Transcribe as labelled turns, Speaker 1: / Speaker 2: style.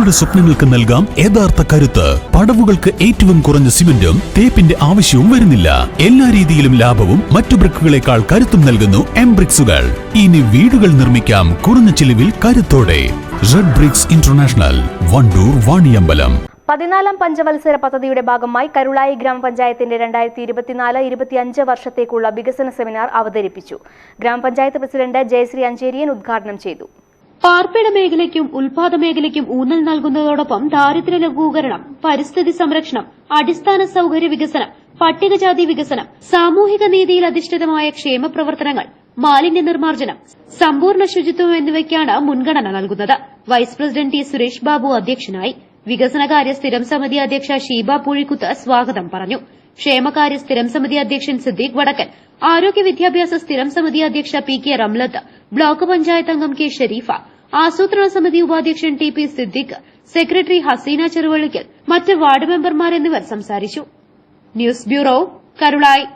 Speaker 1: നിങ്ങളുടെ സ്വപ്നങ്ങൾക്ക് നൽകാം യഥാർത്ഥ കരുത്ത്. പടവുകൾക്ക് ഏറ്റവും കുറഞ്ഞ സിമന്റും തേപ്പിന്റെ ആവശ്യവും വരുന്നില്ല. എല്ലാ രീതിയിലും ലാഭവും മറ്റു ബ്രിക്കുകളെക്കാൾ കരുത്തും നൽകുന്നു എം ബ്രിക്സുകൾ ഇനി വീടുകൾ നിർമ്മിക്കാം കുറഞ്ഞ ചിലവിൽ കരുത്തോടെ. Red bricks international Wandoor Vaniyambalam.
Speaker 2: പതിനാലാം പഞ്ചവത്സര പദ്ധതിയുടെ ഭാഗമായി കരുളായി ഗ്രാമപഞ്ചായത്തിന്റെ രണ്ടായിരത്തി ഇരുപത്തിനാല് ഇരുപത്തിയഞ്ച് വർഷത്തേക്കുള്ള വികസന സെമിനാർ അവതരിപ്പിച്ചു. ഗ്രാമപഞ്ചായത്ത് പ്രസിഡന്റ് ജയശ്രീ അഞ്ചേരിയൻ ഉദ്ഘാടനം ചെയ്തു.
Speaker 3: പാർപ്പിട മേഖലയ്ക്കും ഉൽപാദ മേഖലയ്ക്കും ഊന്നൽ നൽകുന്നതോടൊപ്പം ദാരിദ്ര്യ ലഘൂകരണം പരിസ്ഥിതി സംരക്ഷണം അടിസ്ഥാന സൌകര്യ വികസനം പട്ടികജാതി വികസനം സാമൂഹിക നീതിയിൽ അധിഷ്ഠിതമായ ക്ഷേമ പ്രവർത്തനങ്ങൾ മാലിന്യ നിർമ്മാർജനം സമ്പൂർണ ശുചിത്വം എന്നിവയ്ക്കാണ് മുൻഗണന നൽകുന്നത്. Vice president T. Suresh Babu അധ്യക്ഷനായി വികസനകാര്യ സ്ഥിരം സമിതി അധ്യക്ഷ ഷീബ പൂഴിക്കുത്ത് സ്വാഗതം പറഞ്ഞു. ക്ഷേമകാര്യ സ്ഥിരം സമിതി അധ്യക്ഷൻ സിദ്ദീഖ് വടക്കൻ ആരോഗ്യ വിദ്യാഭ്യാസ സ്ഥിരം സമിതി അധ്യക്ഷ P K Ramlath block panchayat അംഗം കെ ഷെരീഫ ആസൂത്രണ സമിതി ഉപാധ്യക്ഷൻ T P Siddique secretary Haseena Cheruvallikkal മറ്റ് വാർഡ് മെമ്പർമാർ എന്നിവർ സംസാരിച്ചു. News bureau Karulai.